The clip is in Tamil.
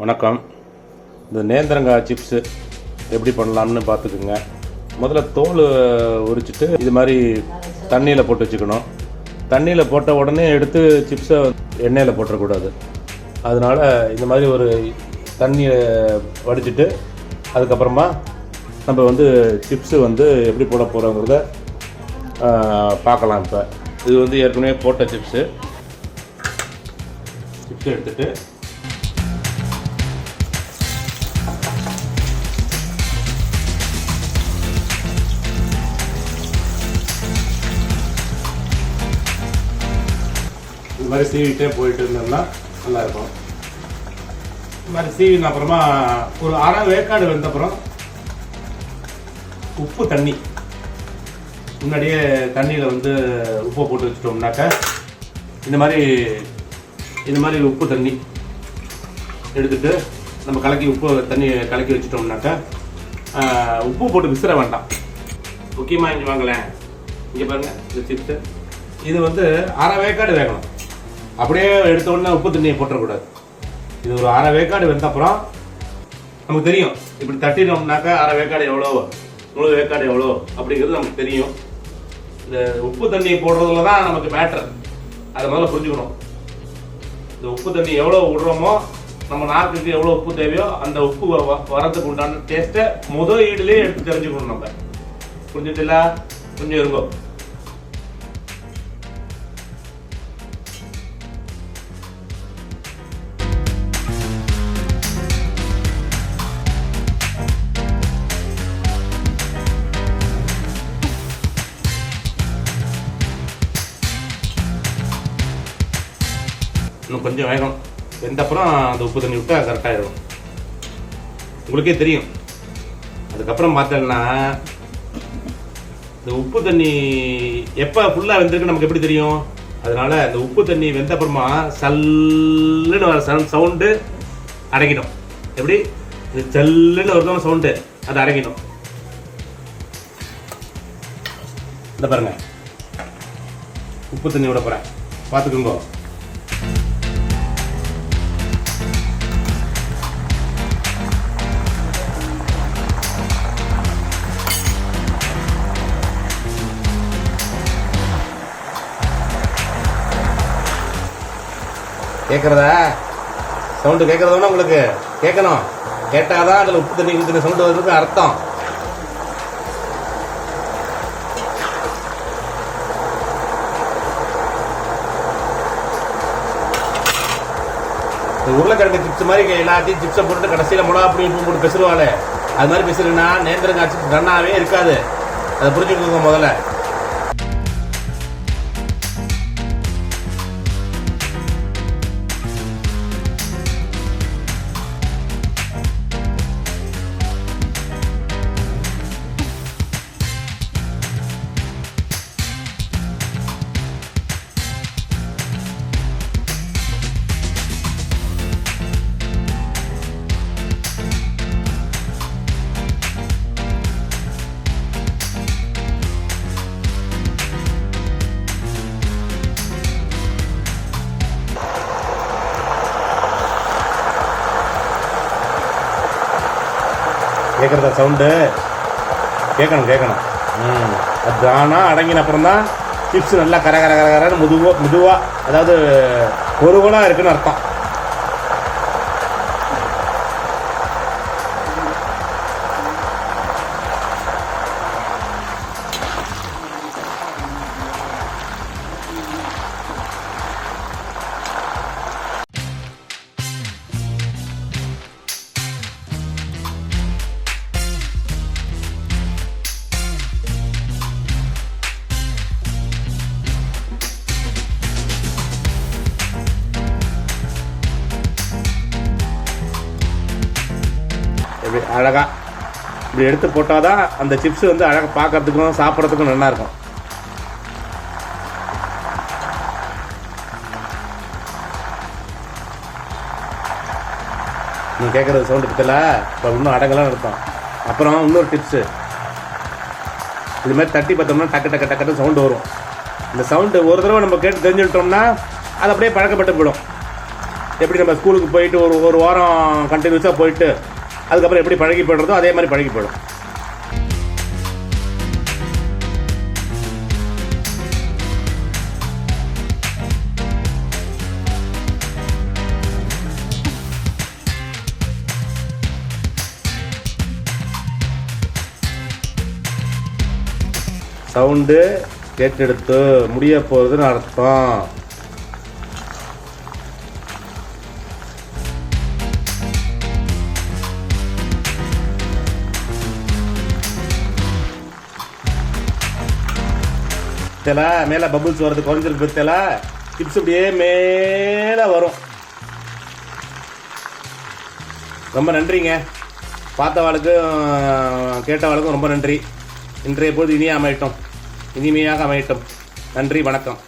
வணக்கம். இந்த நேந்திரங்காய் சிப்ஸு எப்படி பண்ணலாம்னு பார்த்துக்குங்க. முதல்ல தோல் உரிச்சிட்டு இது மாதிரி தண்ணியில் போட்டு வச்சுக்கணும். தண்ணியில் போட்ட உடனே எடுத்து சிப்ஸை எண்ணெயில் போட்டுறக்கூடாது. அதனால் இந்த மாதிரி ஒரு தண்ணியை வடிச்சிட்டு அதுக்கப்புறமா நம்ம வந்து சிப்ஸு வந்து எப்படி போட போகிறோங்கிறத பார்க்கலாம் இப்போ. இது வந்து ஏற்கனவே போட்ட சிப்ஸு சிப்ஸ் எடுத்துட்டு இது மாதிரி சீவிட்டே போயிட்டு இருந்தோம்னா நல்லா இருக்கும் இது மாதிரி சீவின அப்புறமா ஒரு அரை வேக்காடு வந்த அப்புறம் உப்பு தண்ணி. முன்னாடியே தண்ணியில் வந்து உப்பை போட்டு வச்சிட்டோம்னாக்க இந்த மாதிரி இந்த மாதிரி உப்பு தண்ணி எடுத்துட்டு நம்ம கலக்கி உப்பு தண்ணி கலக்கி வச்சிட்டோம்னாக்க உப்பு போட்டு விசிற வேண்டாம். முக்கியமாக இங்கே வாங்களேன். இங்கே பாருங்கள் இந்த சிப்ஸு இது வந்து அரை வேக்காடு வேகணும். அப்படியே எடுத்த உடனே உப்பு தண்ணியை போட்டுறக்கூடாது. இது ஒரு அரை வேக்காடு வெந்த அப்புறம் நமக்கு தெரியும். இப்படி தட்டினோம்னாக்கா அரை வேக்காடு எவ்வளோ முழு வேக்காடு எவ்வளோ அப்படிங்கிறது நமக்கு தெரியும். இந்த உப்பு தண்ணி போடுறதுல தான் நமக்கு மேட்டர் அதை முதல்ல புரிஞ்சுக்கணும். இந்த உப்பு தண்ணி எவ்வளோ விடுறோமோ நம்ம நாக்குக்கு எவ்வளோ உப்பு தேவையோ அந்த உப்பு வ- வ- வரதுக்கு உண்டான டேஸ்ட்டை முதல் ஈடுலேயே எடுத்து தெரிஞ்சுக்கணும் நம்ம. புரிஞ்சுட்டுல கொஞ்சம் இருக்கும் இன்னும் கொஞ்சம் வேகம். வெந்த அப்புறம் அந்த உப்பு தண்ணி விட்டா கரெக்டாகிடும் உங்களுக்கே தெரியும். அதுக்கப்புறம் பார்த்தோம்னா இந்த உப்பு தண்ணி எப்போ ஃபுல்லாக வெந்திருக்கு நமக்கு எப்படி தெரியும்? அதனால இந்த உப்பு தண்ணி வெந்த அப்புறமா சல்லுன்னு வர சவுண்டு அடங்கிடும். எப்படி? இது சல்லுன்னு வருதும் சவுண்டு அது அடங்கிடும். இந்த பாருங்க. உப்பு தண்ணி விட போகிறேன் பார்த்துக்குங்கோ. கேட்குறதா சவுண்டு கேட்குறதோட உங்களுக்கு? கேட்கணும் கேட்டாதான் அதில் உப்பு தண்ணி ஊற்றின சவுண்டு வருதுக்கு அர்த்தம். உருளைக்கிழங்கு சிப்ஸ் மாதிரி எல்லாத்தையும் சிப்ஸை போட்டு கடைசியில் மிளகா அப்படி உப்பு போட்டு பெசுருவாளே. அது மாதிரி பெசுருன்னா நேந்திரங்காய் சிப்ஸ் நன்னாவே இருக்காது. அதை புரிஞ்சுக்கோங்க முதல்ல. கேட்குறதா சவுண்டு கேட்கணும் கேட்கணும் ம். அடங்கின அப்புறம் தான் சிப்ஸ் நல்லா கர கர கர கரன்னு மெதுவாக மெதுவாக அதாவது பொருவலாக இருக்குன்னு அர்த்தம். இப்படி அழகாக இப்படி எடுத்து போட்டால் தான் அந்த சிப்ஸ் வந்து அழகாக பார்க்கறதுக்கும் சாப்பிட்றதுக்கும் நல்லாயிருக்கும் நீ கேட்குறது சவுண்டு பத்தல? இப்போ இன்னும் அடங்கலாம் இருக்கும். அப்புறம் இன்னொரு டிப்ஸு இது மாதிரி தட்டி பார்த்தோம்னா டக்கு டக்கு டக்கு சவுண்டு வரும். இந்த சவுண்டு ஒரு தடவை நம்ம கேட்டு தெரிஞ்சுக்கிட்டோம்னா அது அப்படியே பழக்கப்பட்டு போயிடும். எப்படி நம்ம ஸ்கூலுக்கு போயிட்டு ஒரு ஒரு வாரம் கண்டினியூஸாக போயிட்டு அதுக்கப்புறம் எப்படி பழகி போடுறதோ அதே மாதிரி பழகி போயிடும் சவுண்டு கேட்டெடுத்து முடிய போகிறதுன்னு அர்த்தம். தெல மேலே பபுள்ஸ் வரது குறைஞ்சிருக்கு தெல டிப்ஸ் இப்படியே மேலே வரும். ரொம்ப நன்றிங்க. பார்த்தவாளுக்கும் கேட்டவாளுக்கும் ரொம்ப நன்றி. இன்றைய பொழுது இனிய அமையட்டும். இனிமையாக அமையட்டும். நன்றி வணக்கம்.